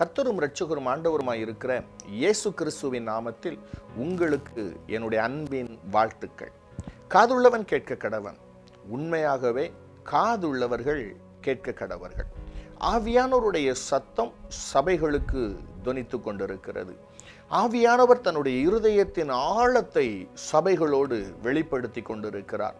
கர்த்தரும் ரட்சகரும் ஆண்டவருமாய் இருக்கிற இயேசு கிறிஸ்துவின் நாமத்தில் உங்களுக்கு என்னுடைய அன்பின் வாழ்த்துக்கள். காதுள்ளவன் கேட்க கடவன். உண்மையாகவே காதுள்ளவர்கள் கேட்க கடவர்கள். ஆவியானவருடைய சத்தம் சபைகளுக்கு துணித்து கொண்டிருக்கிறது. ஆவியானவர் தன்னுடைய இருதயத்தின் ஆழத்தை சபைகளோடு வெளிப்படுத்தி கொண்டிருக்கிறார்.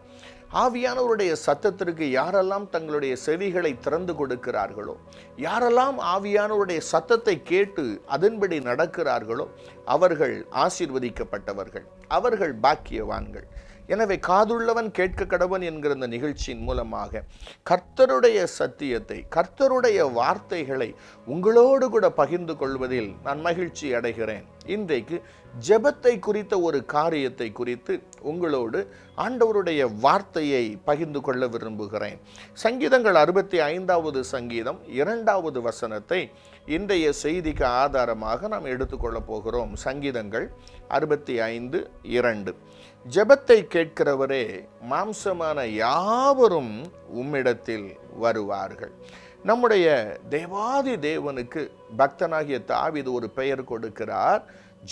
ஆவியானவருடைய சத்தத்திற்கு யாரெல்லாம் தங்களுடைய செவிகளை திறந்து கொடுக்கிறார்களோ யாரெல்லாம் ஆவியானவருடைய சத்தத்தை கேட்டு அதன்படி நடக்கிறார்களோ அவர்கள் ஆசீர்வதிக்கப்பட்டவர்கள் அவர்கள் பாக்கியவான்கள். எனவே காதுள்ளவன் கேட்க கடவன் என்கிற இந்த நிகழ்ச்சியின் மூலமாக கர்த்தருடைய சத்தியத்தை கர்த்தருடைய வார்த்தைகளை உங்களோடு கூட பகிர்ந்து கொள்வதில் நான் மகிழ்ச்சி அடைகிறேன். இன்றைக்கு ஜெபத்தை குறித்த ஒரு காரியத்தை குறித்து உங்களோடு ஆண்டவருடைய வார்த்தையை பகிர்ந்து கொள்ள விரும்புகிறேன். சங்கீதங்கள் அறுபத்தி ஐந்தாவது சங்கீதம் இரண்டாவது வசனத்தை இன்றைய செய்திக்கு ஆதாரமாக நாம் எடுத்துக்கொள்ளப் போகிறோம். சங்கீதங்கள் அறுபத்தி ஐந்து இரண்டு. ஜெபத்தை கேட்கிறவரே மாம்சமான யாவரும் உம்மிடத்தில் வருவார்கள். நம்முடைய தேவாதி தேவனுக்கு பக்தனாகிய தாவிது ஒரு பெயர் கொடுக்கிறார்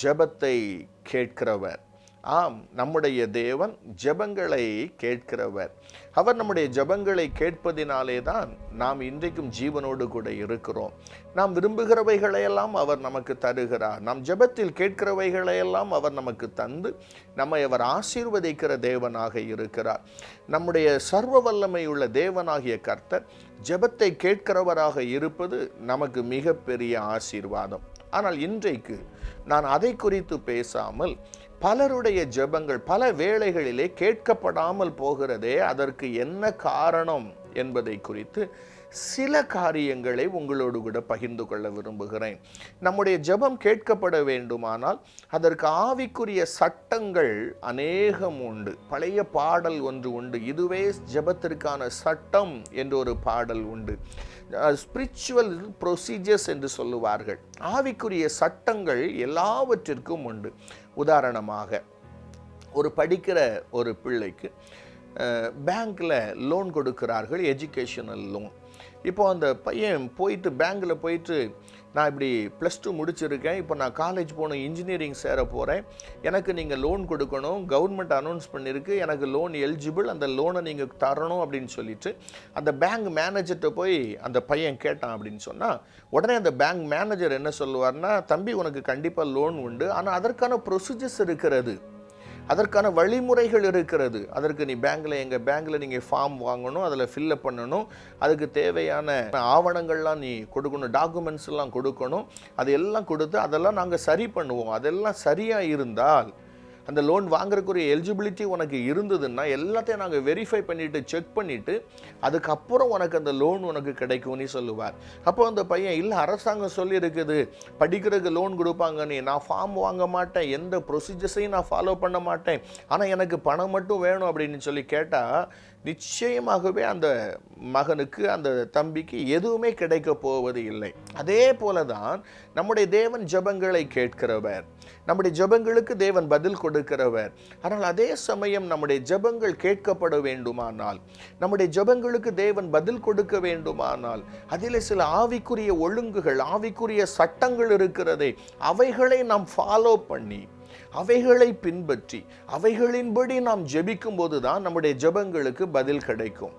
ஜெபத்தை கேட்கிறவர். ஆம் நம்முடைய தேவன் ஜெபங்களை கேட்கிறவர். அவர் நம்முடைய ஜபங்களை கேட்பதினாலே தான் நாம் இன்றைக்கும் ஜீவனோடு கூட இருக்கிறோம். நாம் விரும்புகிறவைகளையெல்லாம் அவர் நமக்கு தருகிறார். நாம் ஜெபத்தில் கேட்கிறவைகளையெல்லாம் அவர் நமக்கு தந்து நம்மை அவர் ஆசீர்வதிக்கிற தேவனாக இருக்கிறார். நம்முடைய சர்வ வல்லமை உள்ள தேவனாகிய கர்த்தர் ஜபத்தை கேட்கிறவராக இருப்பது நமக்கு மிகப்பெரிய ஆசீர்வாதம். ஆனால் இன்றைக்கு நான் அதை குறித்து பேசாமல் பலருடைய ஜெபங்கள் பல வேளைகளிலே கேட்கப்படாமல் போகிறதே அதற்கு என்ன காரணம் என்பதை குறித்து சில காரியங்களை உங்களோடு கூட பகிர்ந்து கொள்ள விரும்புகிறேன். நம்முடைய ஜெபம் கேட்கப்பட வேண்டுமானால் அதற்கு ஆவிக்குரிய சட்டங்கள் அநேகம் உண்டு. பழைய பாடல் ஒன்று உண்டு. இதுவே ஜெபத்திற்கான சட்டம் என்று ஒரு பாடல் உண்டு. ஸ்பிரிச்சுவல் ப்ரொசீஜர்ஸ் என்று சொல்லுவார்கள். ஆவிக்குரிய சட்டங்கள் எல்லாவற்றிற்கும் உண்டு. உதாரணமாக ஒரு படிக்கிற ஒரு பிள்ளைக்கு பேங்க்கில் லோன் கொடுக்கிறார்கள் எஜுகேஷனல் லோன் இப்போ அந்த பையன் போயிட்டு பேங்க்கில் போயிட்டு நான் இப்படி ப்ளஸ் டூ முடிச்சிருக்கேன். இப்போ நான் காலேஜ் போகணும் இன்ஜினியரிங் சேர போகிறேன் எனக்கு நீங்கள் லோன் கொடுக்கணும். கவர்மெண்ட் அனௌன்ஸ் பண்ணியிருக்கு எனக்கு லோன் எலிஜிபிள் அந்த லோனை நீங்கள் தரணும் அப்படின்னு சொல்லிட்டு அந்த பேங்க் மேனேஜர்கிட்ட போய் அந்த பையன் கேட்டான் அப்படின்னு சொன்னால் உடனே அந்த பேங்க் மேனேஜர் என்ன சொல்லுவார்னா தம்பி உனக்கு கண்டிப்பாக லோன் உண்டு. ஆனால் அதற்கான ப்ரொசீஜர்ஸ் இருக்கிறது. அதற்கான வழிமுறைகள் இருக்கிறது. அதற்கு நீ பேங்க்கில் எங்கள் பேங்க்கில் நீங்கள் ஃபார்ம் வாங்கணும் அதில் ஃபில்லப் பண்ணணும். அதுக்கு தேவையான ஆவணங்கள்லாம் நீ கொடுக்கணும் டாக்குமெண்ட்ஸ் எல்லாம் கொடுக்கணும். அது எல்லாம் கொடுத்து அதெல்லாம் நாங்கள் சரி பண்ணுவோம். அதெல்லாம் சரியாக இருந்தால் அந்த லோன் வாங்குறதுக்குரிய எலிஜிபிலிட்டி உனக்கு இருந்ததுன்னா எல்லாத்தையும் நாங்கள் வெரிஃபை பண்ணிவிட்டு செக் பண்ணிவிட்டு அதுக்கப்புறம் உனக்கு அந்த லோன் உனக்கு கிடைக்கும்னு சொல்லுவார். அப்போ அந்த பையன் இல்லை அரசாங்கம் சொல்லியிருக்குது. படிக்கிறதுக்கு லோன் கொடுப்பாங்கன்னு நான் ஃபார்ம் வாங்க மாட்டேன். எந்த ப்ரொசீஜர்ஸையும் நான் ஃபாலோ பண்ண மாட்டேன். ஆனால் எனக்கு பணம் மட்டும் வேணும் அப்படின்னு சொல்லி கேட்டால் நிச்சயமாகவே அந்த மகனுக்கு அந்த தம்பிக்கு எதுவுமே கிடைக்க போவது இல்லை. அதே போல தான் நம்முடைய தேவன் ஜபங்களை கேட்கிறவர். நம்முடைய ஜபங்களுக்கு தேவன் பதில் கொடுக்கிறவர். ஆனால் அதே சமயம் நம்முடைய ஜபங்கள் கேட்கப்பட வேண்டுமானால் நம்முடைய ஜபங்களுக்கு தேவன் பதில் கொடுக்க வேண்டுமானால் அதில் சில ஆவிக்குரிய ஒழுங்குகள் ஆவிக்குரிய சட்டங்கள் இருக்கிறதே அவைகளை நாம் ஃபாலோ பண்ணி அவைகளை பின்பற்றி அவைகளின்படி நாம் ஜெபிக்கும் போது தான் நம்முடைய ஜெபங்களுக்கு பதில் கிடைக்கும்.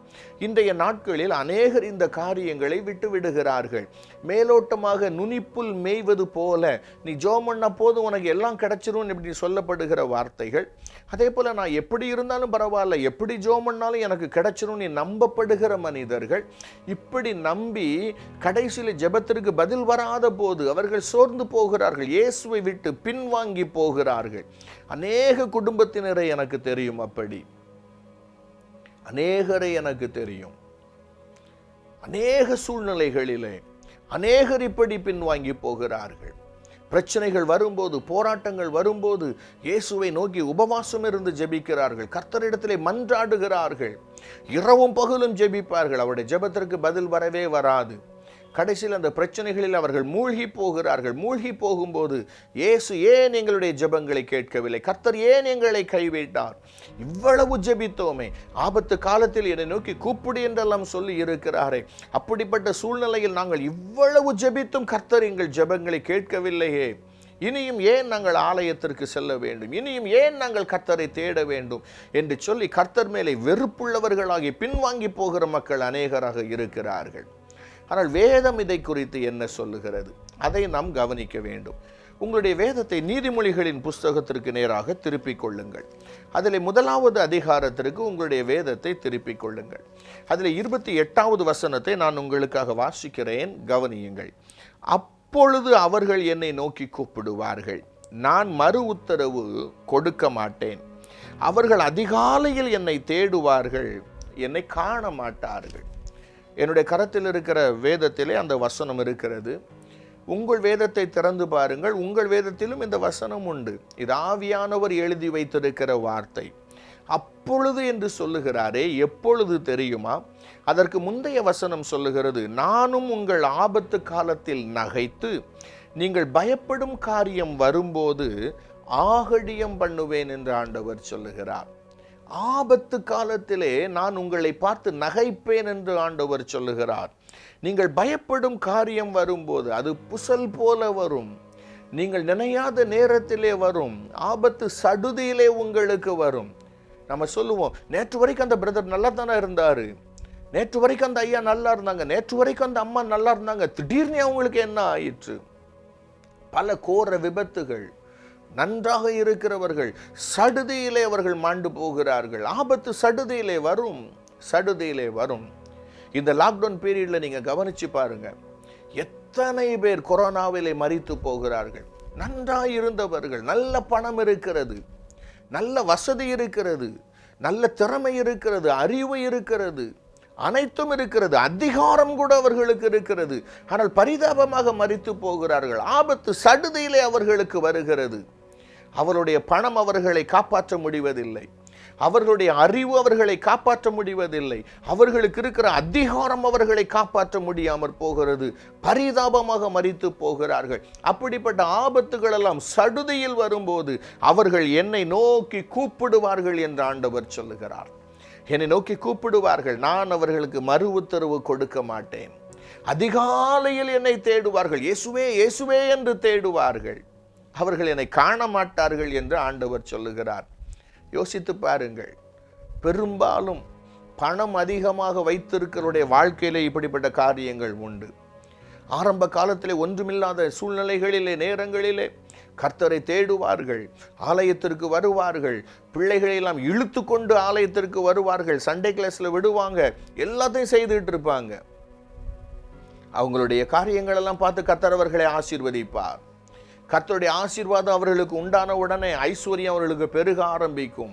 இன்றைய நாட்களில் அநேகர் இந்த காரியங்களை விட்டு விடுகிறார்கள் மேலோட்டமாக நுனிப்புல் மேய்வது போல நீ ஜோம் பண்ண போது உனக்கு எல்லாம் கிடைச்சிரும் இப்படி சொல்லப்படுகிற வார்த்தைகள். அதே போல நான் எப்படி இருந்தாலும் பரவாயில்ல எப்படி ஜோம் பண்ணாலும் எனக்கு கிடைச்சிரும் நீ நம்பப்படுகிற மனிதர்கள் இப்படி நம்பி கடைசியில் ஜெபத்திற்கு பதில் வராத போது அவர்கள் சோர்ந்து போகிறார்கள் இயேசுவை விட்டு பின்வாங்கி போகிறார்கள். அநேக குடும்பத்தினரை எனக்கு தெரியும் அப்படி. அநேகரை எனக்கு தெரியும். அநேக சூழ்நிலைகளிலே அநேகர் இப்படி பின்வாங்கி போகிறார்கள். பிரச்சனைகள் வரும்போது போராட்டங்கள் வரும்போது இயேசுவை நோக்கி உபவாசம் இருந்து ஜெபிக்கிறார்கள். கர்த்தரிடத்திலே மன்றாடுகிறார்கள். இரவும் பகலும் ஜெபிப்பார்கள். அவருடைய ஜெபத்திற்கு பதில் வரவே வராது. கடைசியில் அந்த பிரச்சனைகளில் அவர்கள் மூழ்கி போகிறார்கள். மூழ்கி போகும்போது இயேசு ஏன் எங்களுடைய ஜெபங்களை கேட்கவில்லை? கர்த்தர் ஏன் எங்களை கைவிட்டார்? இவ்வளவு ஜெபித்தோமே. ஆபத்து காலத்தில் என்னை நோக்கி கூப்பிடு என்றெல்லாம் சொல்லி இருக்கிறாரே. அப்படிப்பட்ட சூழ்நிலையில் நாங்கள் இவ்வளவு ஜெபித்தும் கர்த்தர் எங்கள் ஜெபங்களை கேட்கவில்லையே. இனியும் ஏன் நாங்கள் ஆலயத்திற்கு செல்ல வேண்டும்? இனியும் ஏன் நாங்கள் கர்த்தரை தேட வேண்டும்? என்று சொல்லி கர்த்தர் மேலே வெறுப்புள்ளவர்களாகி பின்வாங்கி போகிற மக்கள் அநேகராக இருக்கிறார்கள். ஆனால் வேதம் இதை குறித்து என்ன சொல்லுகிறது? அதை நாம் கவனிக்க வேண்டும். உங்களுடைய வேதத்தை நீதிமொழிகளின் புஸ்தகத்திற்கு நேராக திருப்பிக் கொள்ளுங்கள். அதில் முதலாவது அதிகாரத்திற்கு உங்களுடைய வேதத்தை திருப்பிக் கொள்ளுங்கள். அதில் இருபத்தி எட்டாவது வசனத்தை நான் உங்களுக்காக வாசிக்கிறேன். கவனியுங்கள். அப்பொழுது அவர்கள் என்னை நோக்கி கூப்பிடுவார்கள். நான் மறு உத்தரவு கொடுக்க மாட்டேன். அவர்கள் அதிகாலையில் என்னை தேடுவார்கள். என்னை காண மாட்டார்கள். என்னுடைய கரத்தில் இருக்கிற வேதத்திலே அந்த வசனம் இருக்கிறது. உங்கள் வேதத்தை திறந்து பாருங்கள். உங்கள் வேதத்திலும் இந்த வசனம் உண்டு. இது ஆவியானவர் எழுதி வைத்திருக்கிற வார்த்தை. அப்பொழுது என்று சொல்லுகிறாரே எப்பொழுது தெரியுமா? அதற்கு முந்தைய வசனம் சொல்லுகிறது நானும் உங்கள் ஆபத்து காலத்தில் நகைத்து நீங்கள் பயப்படும் காரியம் வரும்போது ஆகடியம் பண்ணுவேன் என்று ஆண்டவர் சொல்லுகிறார். ஆபத்து காலத்திலே நான் உங்களை பார்த்து நகைப்பேன் என்று ஆண்டவர் சொல்லுகிறார். நீங்கள் பயப்படும் காரியம் வரும்போது அது புசல் போல வரும். நீங்கள் நினையாத நேரத்திலே வரும். ஆபத்து சடுதியிலே உங்களுக்கு வரும். நம்ம சொல்லுவோம் நேற்று வரைக்கும் அந்த பிரதர் நல்லா தானே இருந்தாரு? நேற்று வரைக்கும் அந்த ஐயா நல்லா இருந்தாங்க? நேற்று வரைக்கும் அந்த அம்மா நல்லா இருந்தாங்க? திடீர்னு அவங்களுக்கு என்ன ஆயிற்று? பல கோர விபத்துகள். நன்றாக இருக்கிறவர்கள் சடுதியிலே அவர்கள் மாண்டு போகிறார்கள். ஆபத்து சடுதியிலே வரும் சடுதியிலே வரும். இந்த லாக்டவுன் பீரியடில் நீங்கள் கவனித்து பாருங்கள் எத்தனை பேர் கொரோனாவிலே மறித்து போகிறார்கள். நன்றாக இருந்தவர்கள் நல்ல பணம் இருக்கிறது நல்ல வசதி இருக்கிறது நல்ல திறமை இருக்கிறது அறிவு இருக்கிறது அனைத்தும் இருக்கிறது அதிகாரம் கூட அவர்களுக்கு இருக்கிறது. ஆனால் பரிதாபமாக மறித்து போகிறார்கள். ஆபத்து சடுதியிலே அவர்களுக்கு வருகிறது. அவருடைய பணம் அவர்களை காப்பாற்ற முடிவதில்லை. அவர்களுடைய அறிவு அவர்களை காப்பாற்ற முடிவதில்லை. அவர்களுக்கு இருக்கிற அதிகாரம் அவர்களை காப்பாற்ற முடியாமற் போகிறது. பரிதாபமாக மறித்து போகிறார்கள். அப்படிப்பட்ட ஆபத்துகள் எல்லாம் சடுதியில் வரும்போது அவர்கள் என்னை நோக்கி கூப்பிடுவார்கள் என்று ஆண்டவர் சொல்லுகிறார். என்னை நோக்கி கூப்பிடுவார்கள். நான் அவர்களுக்கு மறு உத்தரவு கொடுக்க மாட்டேன். அதிகாலையில் என்னை தேடுவார்கள். இயேசுவே இயேசுவே என்று தேடுவார்கள். அவர்கள் என்னை காண மாட்டார்கள் என்று ஆண்டவர் சொல்லுகிறார். யோசித்து பாருங்கள். பெரும்பாலும் பணம் அதிகமாக வைத்திருக்கிறவருடைய வாழ்க்கையிலே இப்படிப்பட்ட காரியங்கள் உண்டு. ஆரம்ப காலத்திலே ஒன்றுமில்லாத சூழ்நிலைகளிலே நேரங்களிலே கர்த்தரை தேடுவார்கள் ஆலயத்திற்கு வருவார்கள் பிள்ளைகளை எல்லாம் இழுத்து கொண்டு ஆலயத்திற்கு வருவார்கள் சண்டே கிளாஸில் விடுவாங்க எல்லாத்தையும் செய்துகிட்டு இருப்பாங்க. அவங்களுடைய காரியங்களெல்லாம் பார்த்து கர்த்தர் அவர்களை ஆசீர்வதிப்பார். கர்த்தருடைய ஆசீர்வாதம் அவர்களுக்கு உண்டான உடனே ஐஸ்வர்யம் அவர்களுக்கு பெருக ஆரம்பிக்கும்.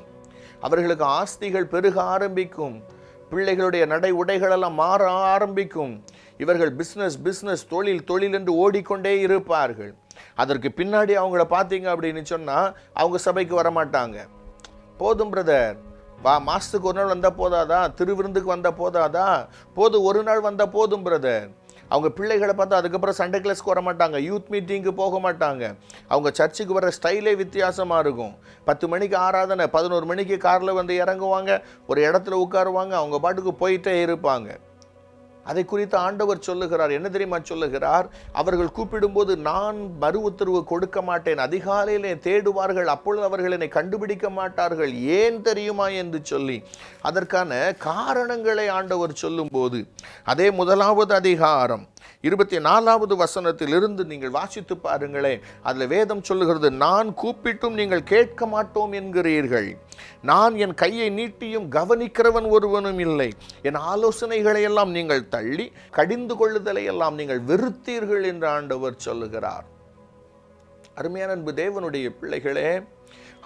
அவர்களுக்கு ஆஸ்திகள் பெருக ஆரம்பிக்கும். பிள்ளைகளுடைய நடை உடைகளெல்லாம் மாற ஆரம்பிக்கும். இவர்கள் பிஸ்னஸ் பிஸ்னஸ் தொழில் தொழில் என்று ஓடிக்கொண்டே இருப்பார்கள். அதற்கு பின்னாடி அவங்கள பார்த்தீங்க அப்படின்னு சொன்னால் அவங்க சபைக்கு வரமாட்டாங்க. போதும் பிரதர் வா மாதத்துக்கு ஒரு நாள் வந்தால் போதாதா? திருவிருந்துக்கு வந்தால் போதாதா? போதும் ஒரு நாள் வந்தால் போதும் பிரதர் அவங்க பிள்ளைகளை பார்த்தா அதுக்கப்புறம் சண்டே கிளாஸ்க்கு வர மாட்டாங்க யூத் மீட்டிங்க்கு போக மாட்டாங்க. அவங்க சர்ச்சுக்கு வர ஸ்டைலே வித்தியாசமாக இருக்கும். பத்து மணிக்கு ஆராதனை பதினோரு மணிக்கு காரில் வந்து இறங்குவாங்க. ஒரு இடத்துல உட்காருவாங்க. அவங்க பாட்டுக்கு போயிட்டே இருப்பாங்க. அதை குறித்து ஆண்டவர் சொல்லுகிறார். என்ன தெரியுமா சொல்லுகிறார்? அவர்கள் கூப்பிடும்போது நான் மறு உத்தரவு கொடுக்க மாட்டேன். அதிகாலையிலே தேடுவார்கள். அப்பொழுது அவர்கள் என்னை கண்டுபிடிக்க மாட்டார்கள். ஏன் தெரியுமா? என்று சொல்லி அதற்கான காரணங்களை ஆண்டவர் சொல்லும்போது அதே முதலாவது அதிகாரம் இருபத்தி நாலாவது வசனத்திலிருந்து நீங்கள் வாசித்து பாருங்களேன். அதில் வேதம் சொல்லுகிறது நான் கூப்பிட்டும் நீங்கள் கேட்க மாட்டோம் என்கிறீர்கள். நான் என் கையை நீட்டியும் கவனிக்கிறவன் ஒருவனும் இல்லை. என் ஆலோசனைகளை எல்லாம் நீங்கள் தள்ளி கடிந்து கொள்ளுதலை எல்லாம் நீங்கள் வெறுத்தீர்கள் என்று ஆண்டவர் சொல்லுகிறார். அருமையான அன்பு தேவனுடைய பிள்ளைகளே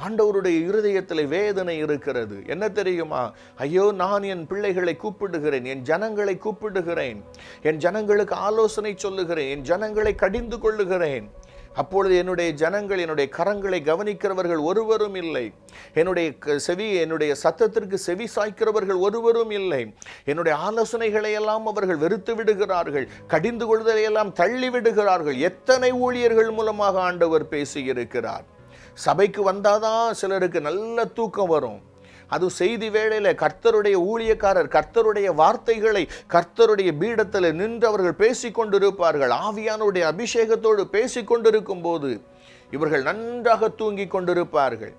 ஆண்டவருடைய இருதயத்தில் வேதனை இருக்கிறது. என்ன தெரியுமா? ஐயோ நான் என் பிள்ளைகளை கூப்பிடுகிறேன் என் ஜனங்களை கூப்பிடுகிறேன் என் ஜனங்களுக்கு ஆலோசனை சொல்லுகிறேன் என் ஜனங்களை கடிந்து கொள்ளுகிறேன். அப்பொழுது என்னுடைய ஜனங்கள் என்னுடைய கரங்களை கவனிக்கிறவர்கள் ஒருவரும் இல்லை. என்னுடைய க- செவி என்னுடைய சத்தத்திற்கு செவி சாய்க்கிறவர்கள் ஒருவரும் இல்லை. என்னுடைய ஆலோசனைகளை எல்லாம் அவர்கள் வெறுத்து விடுகிறார்கள். கடிந்து கொள்வதை எல்லாம் தள்ளி விடுகிறார்கள். எத்தனை ஊழியர்கள் மூலமாக ஆண்டவர் பேசியிருக்கிறார்? சபைக்கு வந்தாதான் சிலருக்கு நல்ல தூக்கம் வரும். அது செய்தி வேளையில் கர்த்தருடைய ஊழியக்காரர் கர்த்தருடைய வார்த்தைகளை கர்த்தருடைய பீடத்தில் நின்று அவர்கள் பேசிக் கொண்டிருப்பார்கள். ஆவியானுடைய அபிஷேகத்தோடு பேசி கொண்டிருக்கும் போது இவர்கள் நன்றாக தூங்கி கொண்டிருப்பார்கள்.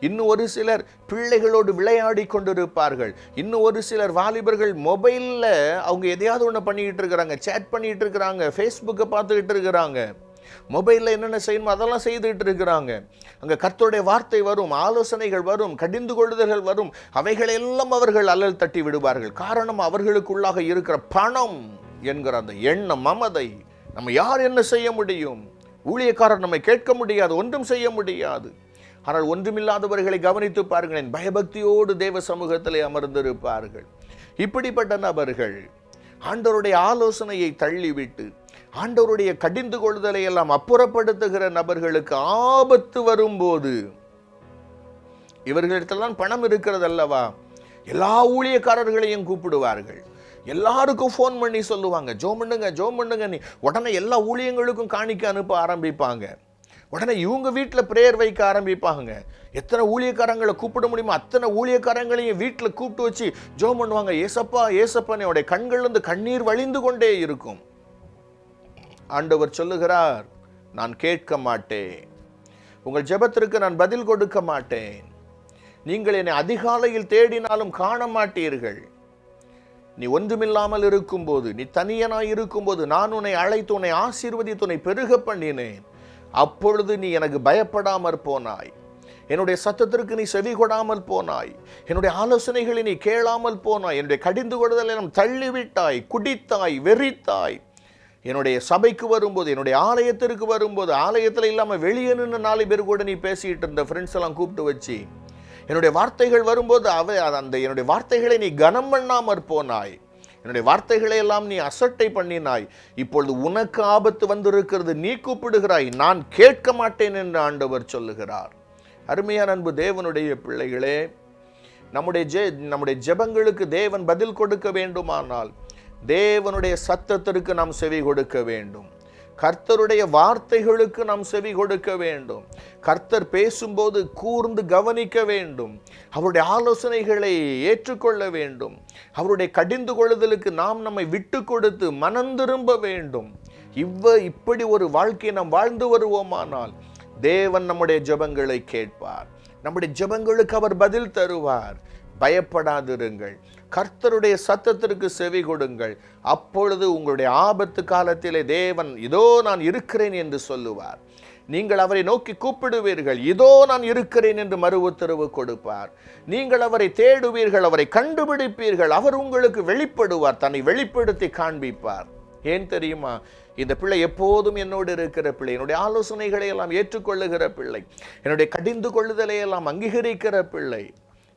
இன்னும் ஒரு சிலர் பிள்ளைகளோடு விளையாடி கொண்டிருப்பார்கள். இன்னும் ஒரு சிலர் வாலிபர்கள் மொபைலில் அவங்க எதையாவது ஒன்று பண்ணிக்கிட்டு இருக்கிறாங்க சேட் பண்ணிகிட்டு இருக்கிறாங்க ஃபேஸ்புக்கை பார்த்துக்கிட்டு இருக்கிறாங்க. மொபைலில் என்னென்ன செய்யணுமோ அதெல்லாம் செய்துகிட்டு இருக்கிறாங்க. அங்கே கர்த்தருடைய வார்த்தை வரும் ஆலோசனைகள் வரும் கடிந்து கொள்ளுதல்கள் வரும். அவைகளெல்லாம் அவர்கள் அல்லல் தட்டி விடுவார்கள். காரணம் அவர்களுக்குள்ளாக இருக்கிற பணம் என்கிற அந்த எண்ணம் மமதை. நம்ம யார் என்ன செய்ய முடியும்? ஊழியக்காரர் நம்மை கேட்க முடியாது ஒன்றும் செய்ய முடியாது. ஆனால் ஒன்றுமில்லாதவர்களை கவனித்து பாருங்களேன் பயபக்தியோடு தேவ சமூகத்திலே அமர்ந்திருப்பார்கள். இப்படிப்பட்ட நபர்கள் ஆண்டவருடைய ஆலோசனையை தள்ளிவிட்டு ஆண்டவருடைய கடிந்து கொள்தலை எல்லாம் அப்புறப்படுத்துகிற நபர்களுக்கு ஆபத்து வரும்போது இவர்களிடத்தில்தான் பணம் இருக்கிறது அல்லவா எல்லா ஊழியக்காரர்களையும் கூப்பிடுவார்கள். எல்லாருக்கும் ஃபோன் பண்ணி சொல்லுவாங்க. ஜோ பண்ணுங்க ஜோ பண்ணுங்க நீ. உடனே எல்லா ஊழியங்களுக்கும் காணிக்க அனுப்ப ஆரம்பிப்பாங்க. உடனே இவங்க வீட்டில் ப்ரேயர் வைக்க ஆரம்பிப்பாங்க. எத்தனை ஊழியக்காரங்களை கூப்பிட முடியுமோ அத்தனை ஊழியக்காரங்களையும் வீட்டில் கூப்பிட்டு வச்சு ஜோ பண்ணுவாங்க ஏசப்பா ஏசப்பா என்னுடைய கண்கள்லேருந்து கண்ணீர் வழிந்து கொண்டே இருக்கும். ஆண்டவர் சொல்லுகிறார் நான் கேட்க மாட்டேன். உங்கள் ஜெபத்திற்கு நான் பதில் கொடுக்க மாட்டேன். நீங்கள் என்னை அதிகாலையில் தேடினாலும் காண மாட்டீர்கள். நீ ஒன்றுமில்லாமல் இருக்கும்போது நீ தனியனாய் இருக்கும்போது நான் உன்னை அழைத்து உன்னை ஆசீர்வதித்து உன்னை பெருக பண்ணினேன். அப்பொழுது நீ எனக்கு பயப்படாமற் போனாய். என்னுடைய சத்தத்திற்கு நீ செவி கொடாமல் போனாய். என்னுடைய ஆலோசனைகளை நீ கேளாமல் போனாய். என்னுடைய கடிந்து கொடுதல் நாம் தள்ளிவிட்டாய் குடித்தாய் வெறித்தாய். என்னுடைய சபைக்கு வரும்போது என்னுடைய ஆலயத்திற்கு வரும்போது ஆலயத்தில் இல்லாமல் வெளியே நின்று நாலு பேர் கூட நீ பேசிகிட்டு இருந்த ஃப்ரெண்ட்ஸ் எல்லாம் கூப்பிட்டு வச்சு என்னுடைய வார்த்தைகள் வரும்போது அவை அந்த என்னுடைய வார்த்தைகளை நீ கனம் பண்ணாமற் போனாய். என்னுடைய வார்த்தைகளை எல்லாம் நீ அசட்டை பண்ணினாய். இப்பொழுது உனக்கு ஆபத்து வந்திருக்கிறது நீ கூப்பிடுகிறாய் நான் கேட்க மாட்டேன் என்று ஆண்டவர் சொல்லுகிறார். அருமையான அன்பு தேவனுடைய பிள்ளைகளே நம்முடைய ஜெ நம்முடைய ஜெபங்களுக்கு தேவன் பதில் கொடுக்க வேண்டுமானால் தேவனுடைய சத்தத்திற்கு நாம் செவி கொடுக்க வேண்டும். கர்த்தருடைய வார்த்தைகளுக்கு நாம் செவி கொடுக்க வேண்டும். கர்த்தர் பேசும்போது கூர்ந்து கவனிக்க வேண்டும். அவருடைய ஆலோசனைகளை ஏற்றுக்கொள்ள வேண்டும். அவருடைய கடிந்து கொள்ளுதலுக்கு நாம் நம்மை விட்டு கொடுத்து மனந்திரும்ப வேண்டும். இவ்வ இப்படி ஒரு வாழ்க்கையை நாம் வாழ்ந்து வருவோமானால் தேவன் நம்முடைய ஜபங்களை கேட்பார். நம்முடைய ஜெபங்களுக்கு அவர் பதில் தருவார். பயப்படாதிருங்கள். கர்த்தருடைய சத்தத்திற்கு செவி கொடுங்கள். அப்பொழுது உங்களுடைய ஆபத்து காலத்திலே தேவன் இதோ நான் இருக்கிறேன் என்று சொல்லுவார். நீங்கள் அவரை நோக்கி கூப்பிடுவீர்கள் இதோ நான் இருக்கிறேன் என்று மறு உத்தரவு கொடுப்பார். நீங்கள் அவரை தேடுவீர்கள் அவரை கண்டுபிடிப்பீர்கள் அவர் உங்களுக்கு வெளிப்படுவார் தன்னை வெளிப்படுத்தி காண்பிப்பார். ஏன் தெரியுமா? இந்த பிள்ளை எப்போதும் என்னோடு இருக்கிற பிள்ளை என்னுடைய ஆலோசனைகளை எல்லாம் ஏற்றுக்கொள்ளுகிற பிள்ளை என்னுடைய கடிந்து கொள்ளுதலை எல்லாம் அங்கீகரிக்கிற பிள்ளை.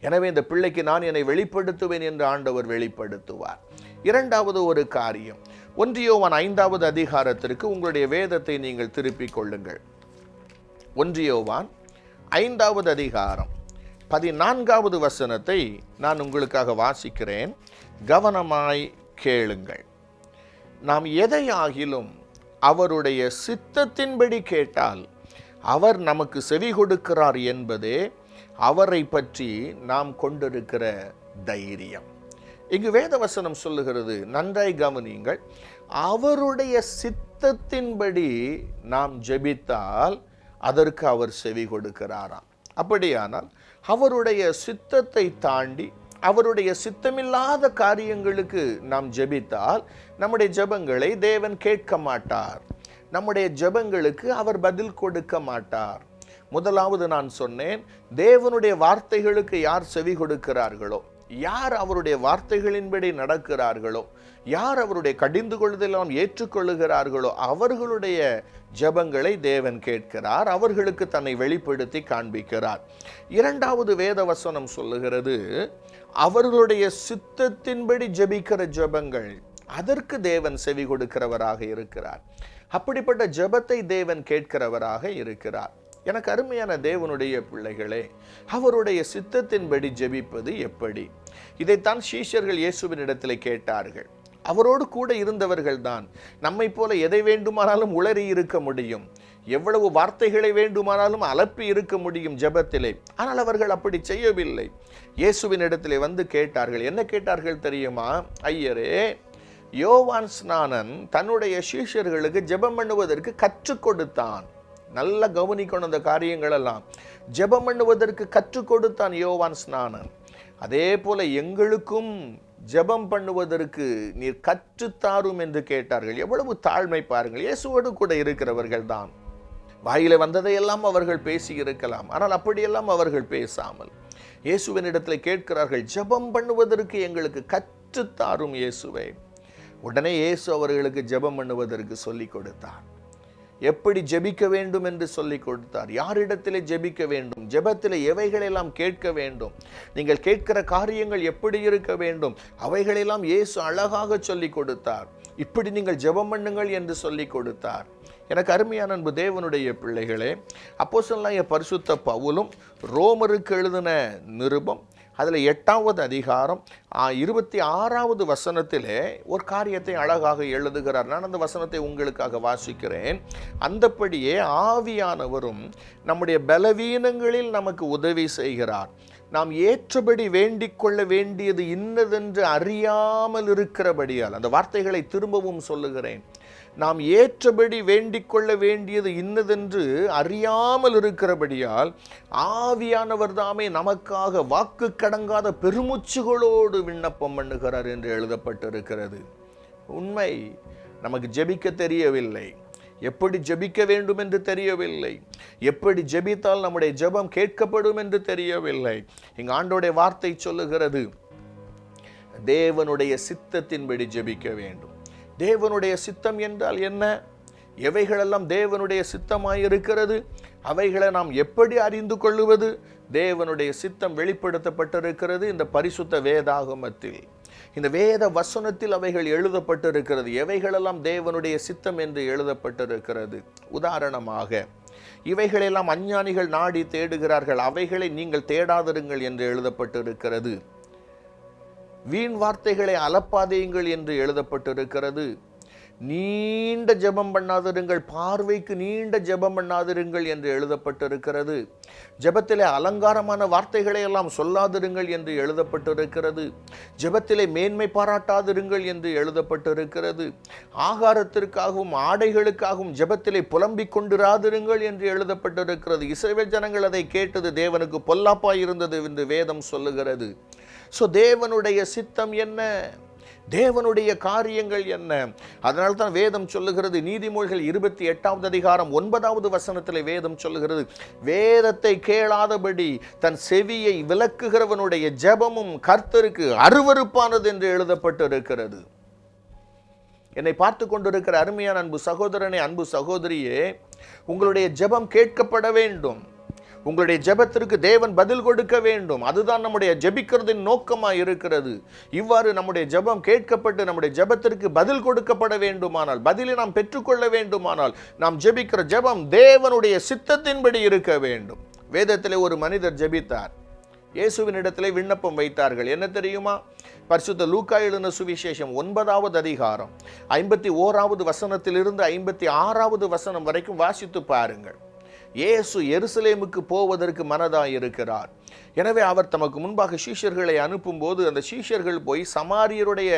எனவே இந்த பிள்ளைக்கு நான் என்னை வெளிப்படுத்துவேன் என்று ஆண்டவர் வெளிப்படுத்துவார். இரண்டாவது ஒரு காரியம். ஒன்றியோவான் ஐந்தாவது அதிகாரத்திற்கு உங்களுடைய வேதத்தை நீங்கள் திருப்பிக் கொள்ளுங்கள். ஒன்றியோவான் ஐந்தாவது அதிகாரம் பதினான்காவது வசனத்தை நான் உங்களுக்காக வாசிக்கிறேன். கவனமாய் கேளுங்கள். நாம் எதையாகிலும் அவருடைய சித்தத்தின்படி கேட்டால் அவர் நமக்கு செவி கொடுக்கிறார் என்பதே அவரை பற்றி நாம் கொண்டிருக்கிற தைரியம். இங்கு வேதவசனம் சொல்லுகிறது நன்றாய் கவனியுங்கள் அவருடைய சித்தத்தின்படி நாம் ஜெபித்தால் அதற்கு அவர் செவி கொடுக்கிறாராம். அப்படியானால் அவருடைய சித்தத்தை தாண்டி அவருடைய சித்தமில்லாத காரியங்களுக்கு நாம் ஜெபித்தால் நம்முடைய ஜெபங்களை தேவன் கேட்க மாட்டார். நம்முடைய ஜெபங்களுக்கு அவர் பதில் கொடுக்க மாட்டார். முதலாவது நான் சொன்னேன் தேவனுடைய வார்த்தைகளுக்கு யார் செவி கொடுக்கிறார்களோ யார் அவருடைய வார்த்தைகளின்படி நடக்கிறார்களோ யார் அவருடைய கடிந்து கொள்வதெல்லாம் ஏற்றுக்கொள்ளுகிறார்களோ அவர்களுடைய ஜெபங்களை தேவன் கேட்கிறார் அவர்களுக்கு தன்னை வெளிப்படுத்தி காண்பிக்கிறார். இரண்டாவது வேத வசனம் சொல்லுகிறது அவர்களுடைய சித்தத்தின்படி ஜெபிக்கிற ஜெபங்கள் அதற்கு தேவன் செவி கொடுக்கிறவராக இருக்கிறார். அப்படிப்பட்ட ஜெபத்தை தேவன் கேட்கிறவராக இருக்கிறார். எனக்கு அருமையான தேவனுடைய பிள்ளைகளே அவருடைய சித்தத்தின்படி ஜெபிப்பது எப்படி? இதைத்தான் சீஷர்கள் இயேசுவின் இடத்தில் கேட்டார்கள். அவரோடு கூட இருந்தவர்கள் தான் நம்மை போல எதை வேண்டுமானாலும் உளறி இருக்க முடியும். எவ்வளவு வார்த்தைகளை வேண்டுமானாலும் அலப்பி இருக்க முடியும் ஜெபத்திலே ஆனால் அவர்கள் அப்படி செய்யவில்லை. இயேசுவின் இடத்திலே வந்து கேட்டார்கள் என்ன கேட்டார்கள் தெரியுமா? ஐயரே யோவான் ஸ்நானன் தன்னுடைய சீஷர்களுக்கு ஜெபம் பண்ணுவதற்கு கற்றுக் கொடுத்தான். நல்லா கவனிக்கணும் அந்த காரியங்கள் எல்லாம் ஜெபம் பண்ணுவதற்கு கற்றுக் கொடுத்தான் யோவான் ஸ்நானன். அதே போல எங்களுக்கும் ஜெபம் பண்ணுவதற்கு நீர் கற்றுத்தாரும் என்று கேட்டார்கள். எவ்வளவு தாழ்மை பாருங்கள் இயேசுவோடு கூட இருக்கிறவர்கள் தான். வாயில வந்ததையெல்லாம் அவர்கள் பேசி இருக்கலாம் ஆனால் அப்படியெல்லாம் அவர்கள் பேசாமல். இயேசுவனிடத்தில் கேட்கிறார்கள் ஜெபம் பண்ணுவதற்கு எங்களுக்கு கற்றுத்தாரும் இயேசுவே. உடனே இயேசு அவர்களுக்கு ஜெபம் பண்ணுவதற்கு சொல்லிக் கொடுத்தார் எப்படி ஜெபிக்க வேண்டும் என்று சொல்லிக் கொடுத்தார். யாரிடத்தில் ஜெபிக்க வேண்டும்? ஜெபத்தில் எவைகளெல்லாம் கேட்க வேண்டும்? நீங்கள் கேட்கிற காரியங்கள் எப்படி இருக்க வேண்டும்? அவைகளெல்லாம் இயேசு அழகாக சொல்லிக் கொடுத்தார். இப்படி நீங்கள் ஜெபம் பண்ணுங்கள் என்று சொல்லிக் கொடுத்தார். எனக்கு அருமையான அன்பு தேவனுடைய பிள்ளைகளே அப்போ பரிசுத்த பவுலும் ரோமருக்கு எழுதின நிருபம் அதில் எட்டாவது அதிகாரம் இருபத்தி ஆறாவது வசனத்திலே ஒரு காரியத்தை அழகாக எழுதுகிறார். நான் அந்த வசனத்தை உங்களுக்காக வாசிக்கிறேன். அந்தப்படியே ஆவியானவரும் நம்முடைய பலவீனங்களில் நமக்கு உதவி செய்கிறார். நாம் ஏற்றபடி வேண்டிக் கொள்ள வேண்டியது இன்னதென்று அறியாமல் இருக்கிறபடியால் அந்த வார்த்தைகளை திரும்பவும் சொல்லுகிறேன். நாம் ஏற்றபடி வேண்டிக் கொள்ள வேண்டியது இன்னதென்று அறியாமல் இருக்கிறபடியால் ஆவியானவர் தாமே நமக்காக வாக்கு கடங்காத பெருமூச்சுகளோடு விண்ணப்பம் பண்ணுகிறார் என்று எழுதப்பட்டிருக்கிறது. உண்மை நமக்கு ஜெபிக்க தெரியவில்லை. எப்படி ஜெபிக்க வேண்டும் என்று தெரியவில்லை. எப்படி ஜெபித்தால் நம்முடைய ஜெபம் கேட்கப்படும் என்று தெரியவில்லை. இங்க ஆண்டோடைய வார்த்தை சொல்லுகிறது. தேவனுடைய சித்தத்தின்படி ஜெபிக்க வேண்டும். தேவனுடைய சித்தம் என்றால் என்ன? எவைகளெல்லாம் தேவனுடைய சித்தமாக இருக்கிறது அவைகளை நாம் எப்படி அறிந்து கொள்ளுவது? தேவனுடைய சித்தம் வெளிப்படுத்தப்பட்டிருக்கிறது இந்த பரிசுத்த வேதாகமத்தில். இந்த வேத வசனத்தில் அவைகள் எழுதப்பட்டிருக்கிறது. எவைகளெல்லாம் தேவனுடைய சித்தம் என்று எழுதப்பட்டிருக்கிறது? உதாரணமாக இவைகளெல்லாம் அஞ்ஞானிகள் நாடி தேடுகிறார்கள். அவைகளை நீங்கள் தேடாதிருங்கள் என்று எழுதப்பட்டிருக்கிறது. வீண் வார்த்தைகளை அலப்பாதையுங்கள் என்று எழுதப்பட்டிருக்கிறது. நீண்ட ஜெபம் பண்ணாதிருங்கள் பார்வைக்கு நீண்ட ஜெபம் பண்ணாதிருங்கள் என்று எழுதப்பட்டிருக்கிறது. ஜெபத்திலே அலங்காரமான வார்த்தைகளை எல்லாம் சொல்லாதிருங்கள் என்று எழுதப்பட்டிருக்கிறது. ஜெபத்திலே மேன்மை பாராட்டாதிருங்கள் என்று எழுதப்பட்டிருக்கிறது. ஆகாரத்திற்காகவும் ஆடைகளுக்காகவும் ஜெபத்திலே புலம்பிக் கொண்டிராதிருங்கள் என்று எழுதப்பட்டிருக்கிறது. இஸ்ரவேல் ஜனங்கள் அதை கேட்டது தேவனுக்கு பொல்லாப்பாய் இருந்தது என்று வேதம் சொல்லுகிறது. ஸோ தேவனுடைய சித்தம் என்ன? தேவனுடைய காரியங்கள் என்ன? அதனால தான் வேதம் சொல்லுகிறது நீதிமொழிகள் இருபத்தி எட்டாவது அதிகாரம் ஒன்பதாவது வசனத்தில் வேதம் சொல்லுகிறது வேதத்தை கேளாதபடி தன் செவியை விளக்குகிறவனுடைய ஜெபமும் கர்த்தருக்கு அருவருப்பானது என்று எழுதப்பட்டு இருக்கிறது என்னை பார்த்து கொண்டிருக்கிற அருமையான அன்பு சகோதரனே அன்பு சகோதரியே உங்களுடைய ஜெபம் கேட்கப்பட வேண்டும். உங்களுடைய ஜெபத்திற்கு தேவன் பதில் கொடுக்க வேண்டும். அதுதான் நம்முடைய ஜெபிக்கிறதின் நோக்கமாக இருக்கிறது. இவ்வாறு நம்முடைய ஜெபம் கேட்கப்பட்டு நம்முடைய ஜெபத்திற்கு பதில் கொடுக்கப்பட வேண்டுமானால் பதிலை நாம் பெற்றுக்கொள்ள வேண்டுமானால் நாம் ஜெபிக்கிற ஜெபம் தேவனுடைய சித்தத்தின்படி இருக்க வேண்டும். வேதத்திலே ஒரு மனிதர் ஜெபித்தார். இயேசுவின் இடத்திலே விண்ணப்பம் வைத்தார்கள். என்ன தெரியுமா? பரிசுத்த லூக்கா எழுதின சுவிசேஷம் ஒன்பதாவது அதிகாரம். ஐம்பத்தி ஓராவது வசனத்திலிருந்து ஐம்பத்தி ஆறாவது வசனம் வரைக்கும் வாசித்து பாருங்கள். இயேசு எருசலேமுக்கு போவதற்கு மனதாயிருக்கிறார் எனவே அவர் தமக்கு முன்பாக சீஷர்களை அனுப்பும்போது அந்த சீஷர்கள் போய் சமாரியருடைய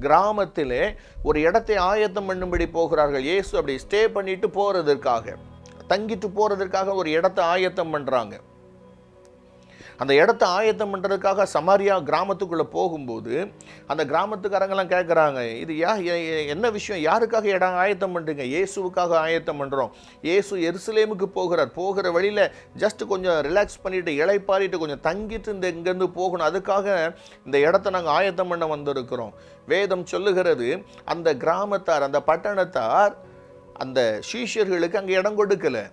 கிராமத்திலே ஒரு இடத்தை ஆயத்தம் பண்ணும்படி போகிறார்கள். இயேசு அப்படி ஸ்டே பண்ணிட்டு போகிறதற்காக தங்கிட்டு போகிறதுக்காக ஒரு இடத்தை ஆயத்தம் பண்ணுறாங்க அந்த இடத்த ஆயத்தம் பண்ணுறதுக்காக சமாரியா கிராமத்துக்குள்ளே போகும்போது அந்த கிராமத்துக்காரங்கெல்லாம் கேட்குறாங்க இது யா என்ன விஷயம்? யாருக்காக இடம் ஆயத்தம் பண்ணுறீங்க இயேசுவுக்காக ஆயத்தம் பண்ணுறோம் இயேசு எருசலேமுக்கு போகிறார். போகிற வழியில் ஜஸ்ட் கொஞ்சம் ரிலாக்ஸ் பண்ணிவிட்டு இளைப்பாரிட்டு கொஞ்சம் தங்கிட்டு இந்த இங்கேருந்து போகணும். அதுக்காக இந்த இடத்த நாங்கள் ஆயத்தம் பண்ண வந்திருக்கிறோம். வேதம் சொல்லுகிறது அந்த கிராமத்தார் அந்த பட்டணத்தார் அந்த சீஷர்களுக்கு அங்கே இடம் கொடுக்கலை.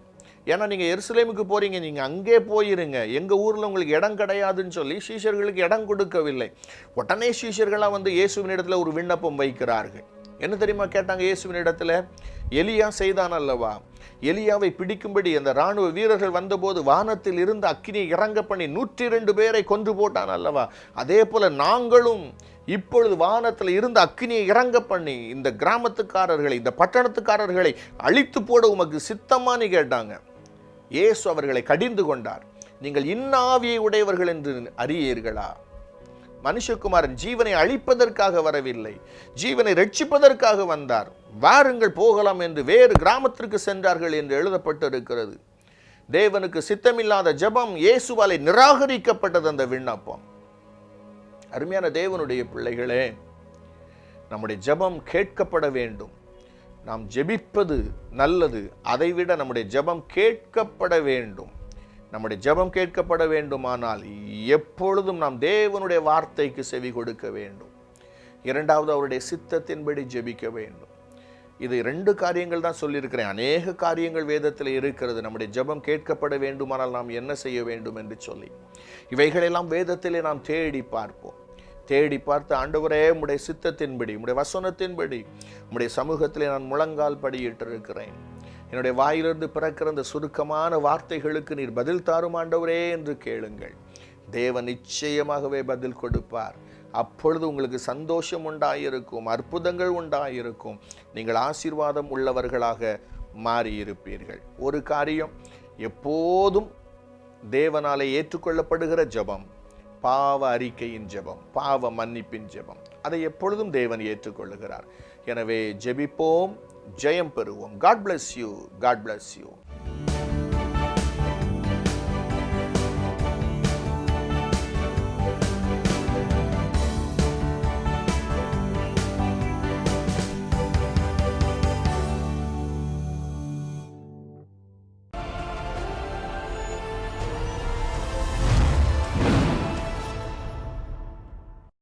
ஏன்னா நீங்கள் எருசலேமுக்கு போகிறீங்க நீங்கள் அங்கே போயிருங்க. எங்கள் ஊரில் உங்களுக்கு இடம் கிடையாதுன்னு சொல்லி சீஷர்களுக்கு இடம் கொடுக்கவில்லை. உடனே சீஷர்களாக வந்து இயேசுவின் இடத்துல ஒரு விண்ணப்பம் வைக்கிறார்கள். என்ன தெரியுமா கேட்டாங்க இயேசுவின் இடத்துல? எலியா செய்தான் அல்லவா? எலியாவை பிடிக்கும்படி அந்த ராணுவ வீரர்கள் வந்தபோது வானத்தில் இருந்த அக்கினியை இறங்க பண்ணி நூற்றி ரெண்டு பேரை கொன்று போட்டான் அல்லவா? அதே போல் நாங்களும் இப்பொழுது வானத்தில் இருந்த அக்கினியை இறங்க பண்ணி இந்த கிராமத்துக்காரர்களை இந்த பட்டணத்துக்காரர்களை அழித்து போட உமக்கு சித்தமானு கேட்டாங்க. இயேசு அவர்களை கடிந்து கொண்டார். நீங்கள் இன்னாவியை உடையவர்கள் என்று அறியீர்களா? மனுஷகுமாரன் ஜீவனை அழிப்பதற்காக வரவில்லை. ஜீவனை ரட்சிப்பதற்காக வந்தார். வாருங்கள் போகலாம் என்று வேறு கிராமத்திற்கு சென்றார்கள் என்று எழுதப்பட்டிருக்கிறது. தேவனுக்கு சித்தமில்லாத ஜெபம் இயேசுவாலை நிராகரிக்கப்பட்டது அந்த விண்ணப்பம். அருமையான தேவனுடைய பிள்ளைகளே நம்முடைய ஜெபம் கேட்கப்பட வேண்டும். நாம் ஜெபிப்பது நல்லது. அதைவிட நம்முடைய ஜெபம் கேட்கப்பட வேண்டும். நம்முடைய ஜெபம் கேட்கப்பட வேண்டுமானால் எப்பொழுதும் நாம் தேவனுடைய வார்த்தைக்கு செவி கொடுக்க வேண்டும். இரண்டாவது அவருடைய சித்தத்தின்படி ஜெபிக்க வேண்டும். இது ரெண்டு காரியங்கள் தான் சொல்லியிருக்கிறேன். அநேக காரியங்கள் வேதத்தில் இருக்கிறது. நம்முடைய ஜெபம் கேட்கப்பட வேண்டுமானால் நாம் என்ன செய்ய வேண்டும் என்று சொல்லி. இவைகளெல்லாம் வேதத்திலே நாம் தேடி பார்ப்போம். தேடி பார்த்து ஆண்டவரே உடைய சித்தத்தின்படி உடைய வசனத்தின்படி உடைய சமூகத்திலே நான் முழங்கால் படியிட்டிருக்கிறேன். என்னுடைய வாயிலிருந்து பிறக்கிற அந்த சுருக்கமான வார்த்தைகளுக்கு நீர் பதில் தாரும் ஆண்டவரே என்று கேளுங்கள். தேவன் நிச்சயமாகவே பதில் கொடுப்பார். அப்பொழுது உங்களுக்கு சந்தோஷம் உண்டாயிருக்கும் அற்புதங்கள் உண்டாயிருக்கும். நீங்கள் ஆசீர்வாதம் உள்ளவர்களாக மாறியிருப்பீர்கள். ஒரு காரியம் எப்போதும் தேவனாலே ஏற்றுக்கொள்ளப்படுகிற ஜெபம். பாவ அறிக்கையின் ஜெபம் பாவ மன்னிப்பின் ஜெபம். அதை எப்பொழுதும் தேவன் ஏற்றுக்கொள்ளுகிறார். எனவே ஜெபிப்போம் ஜெயம் பெறுவோம். God bless you God bless you